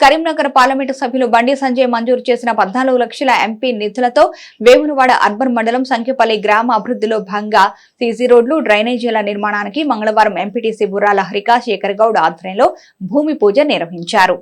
Karimnagar parliament సభ్యులు బండి సంజయ్ మంజూరు చేసిన పద్నాలుగు లక్షల ఎంపీ నిధులతో వేములవాడ అర్బన్ మండలం సంఖ్యపల్లి గ్రామ అభివృద్ధిలో భాగంగా సీజీ రోడ్లు డ్రైనేజీల నిర్మాణానికి మంగళవారం ఎంపీటీసీ బుర్రాల హరికా శేఖర్ గౌడ్ ఆధ్వర్యంలో భూమి పూజ నిర్వహించారు.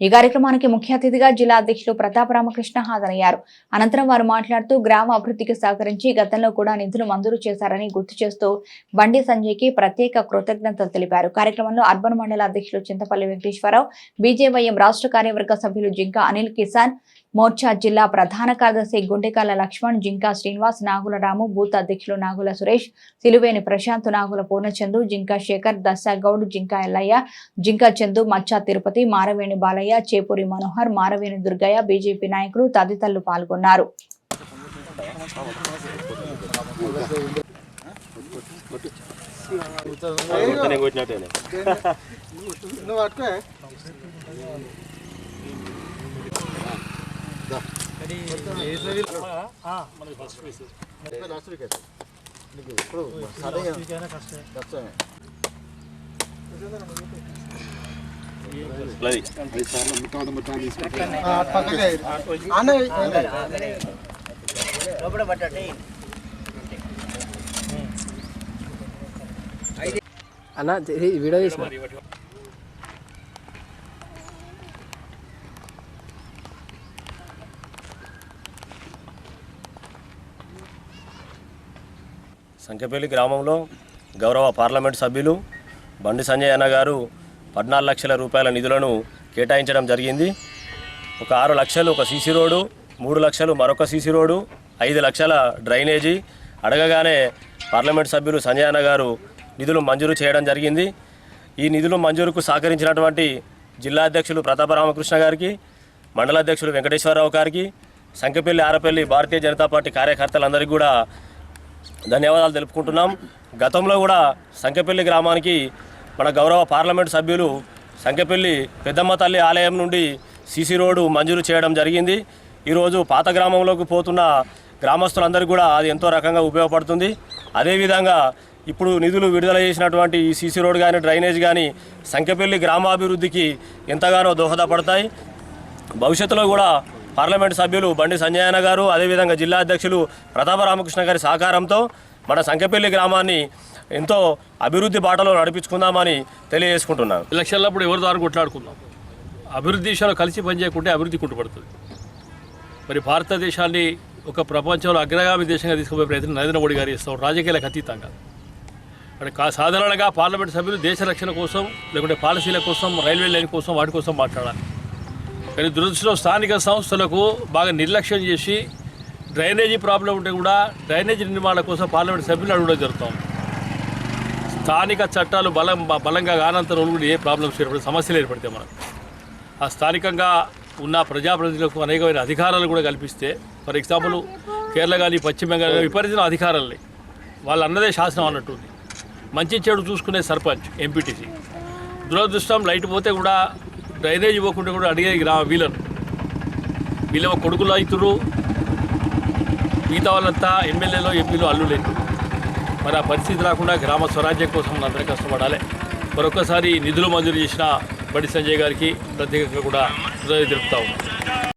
ఈ కార్యక్రమానికి ముఖ్య అతిథిగా జిల్లా అధ్యక్షులు ప్రతాప్ రామకృష్ణ హాజరయ్యారు. అనంతరం వారు మాట్లాడుతూ గ్రామ అభివృద్ధికి సహకరించి గతంలో కూడా నిధులు మంజూరు చేశారని గుర్తు చేస్తూ బండి సంజయ్కి ప్రత్యేక కృతజ్ఞతలు తెలిపారు. కార్యక్రమంలో అర్బన్ మండల అధ్యక్షులు చింతపల్లి వెంకటేశ్వరరావు బీజేవైఎం రాష్ట్ర కార్యవర్గ సభ్యులు జింకా అనిల్ కిసాన్ మోర్చా జిల్లా ప్రధాన కార్యదర్శి గుండెకాల లక్ష్మణ్ జింకా శ్రీనివాస్ నాగుల రాము బూత్ అధ్యక్షులు నాగుల సురేష్ సిలువేని ప్రశాంత్ నాగుల పూర్ణచందు జింకా శేఖర్ దశాగౌడ్ జింకా ఎల్లయ్య జింకా చందు మచ్చా తిరుపతి మారవేణి బాలయ్య చేపూరి మనోహర్ మారవేణి దుర్గయ్య బీజేపీ నాయకులు తదితరులు పాల్గొన్నారు. నువ్వు ఇప్పుడు కష్టమే అన్న వీడియో తీసిన. సంఖ్యపల్లి గ్రామంలో గౌరవ పార్లమెంట్ సభ్యులు బండి సంజయ్ అన్న గారు పద్నాలుగు లక్షల రూపాయల నిధులను కేటాయించడం జరిగింది. ఒక ఆరు లక్షలు ఒక సీసీ రోడ్డు మూడు లక్షలు మరొక సీసీ రోడ్డు ఐదు లక్షల డ్రైనేజీ. అడగగానే పార్లమెంట్ సభ్యులు సంజయ్ అన్న గారు నిధులు మంజూరు చేయడం జరిగింది. ఈ నిధులు మంజూరుకు సహకరించినటువంటి జిల్లా అధ్యక్షులు ప్రతాప రామకృష్ణ గారికి మండల అధ్యక్షులు వెంకటేశ్వరరావు గారికి సంఖ్యపల్లి ఆరపల్లి భారతీయ జనతా పార్టీ కార్యకర్తలందరికీ కూడా ధన్యవాదాలు తెలుపుకుంటున్నాం. గతంలో కూడా సంఖ్యపల్లి గ్రామానికి మన గౌరవ పార్లమెంట్ సభ్యులు సంఖ్యపల్లి పెద్దమ్మ తల్లి ఆలయం నుండి సీసీ రోడ్డు మంజూరు చేయడం జరిగింది. ఈరోజు పాత గ్రామంలోకి పోతున్న గ్రామస్తులందరికీ కూడా అది ఎంతో రకంగా ఉపయోగపడుతుంది. అదేవిధంగా ఇప్పుడు నిధులు విడుదల చేసినటువంటి ఈ సీసీ రోడ్ కానీ డ్రైనేజ్ కానీ సంఖ్యపల్లి గ్రామాభివృద్ధికి ఎంతగానో దోహదపడతాయి. భవిష్యత్తులో కూడా పార్లమెంట్ సభ్యులు బండి సంజయన గారు అదేవిధంగా జిల్లా అధ్యక్షులు ప్రతాప రామకృష్ణ గారి సహకారంతో మన సంఖ్యపల్లి గ్రామాన్ని ఎంతో అభివృద్ధి బాటలో నడిపించుకుందామని తెలియజేసుకుంటున్నాను. ఎలక్షన్లప్పుడు ఎవరి ద్వారా కొట్లాడుకుందాం? అభివృద్ధి విషయంలో కలిసి పనిచేయకుంటే అభివృద్ధి కుంటుపడుతుంది. మరి భారతదేశాన్ని ఒక ప్రపంచంలో అగ్రగామి దేశంగా తీసుకుపోయే ప్రయత్నం నరేంద్ర మోడీ గారు చేస్తాం రాజకీయాలకు అతీతంగా. మరి కా సాధారణంగా పార్లమెంట్ సభ్యులు దేశ రక్షణ కోసం లేకుంటే పాలసీల కోసం రైల్వే లైన్ కోసం వాటి కోసం మాట్లాడాలి. కానీ దురదృష్టం స్థానిక సంస్థలకు బాగా నిర్లక్ష్యం చేసి డ్రైనేజీ ప్రాబ్లం ఉంటే కూడా డ్రైనేజీ నిర్మాణం కోసం పార్లమెంట్ సభ్యులు అడగడం జరుగుతాం స్థానిక చట్టాలు బలం బలంగా కానంత రోజులు కూడా ఏ ప్రాబ్లమ్స్ ఏర్పడే సమస్యలు ఏర్పడితే మనకు. ఆ స్థానికంగా ఉన్న ప్రజాప్రతినిధులకు అనేకమైన అధికారాలు కూడా కల్పిస్తే ఫర్ ఎగ్జాంపుల్ కేరళ కానీ పశ్చిమ బెంగాల్ కానీ విపరీతమైన అధికారాలని వాళ్ళు అన్నదే శాసనం అన్నట్టుంది. మంచి చెడు చూసుకునే సర్పంచ్ ఎంపీటీసీ. దురదృష్టం లైట్ పోతే కూడా డ్రైనేజ్ ఇవ్వకుండా కూడా అడిగే గ్రామ వీళ్ళను వీళ్ళ కొడుకులు అవుతురు మిగతా వాళ్ళంతా ఎమ్మెల్యేలో ఎంపీలు అల్లు లేదు మరి ఆ పరిస్థితి రాకుండా గ్రామ స్వరాజ్యం కోసం మనందరూ కష్టపడాలి. మరొకసారి నిధులు మంజూరు చేసిన బడి సంజయ్ గారికి ప్రత్యేకంగా కూడా హృదయ తెలుపుతా ఉన్నాం.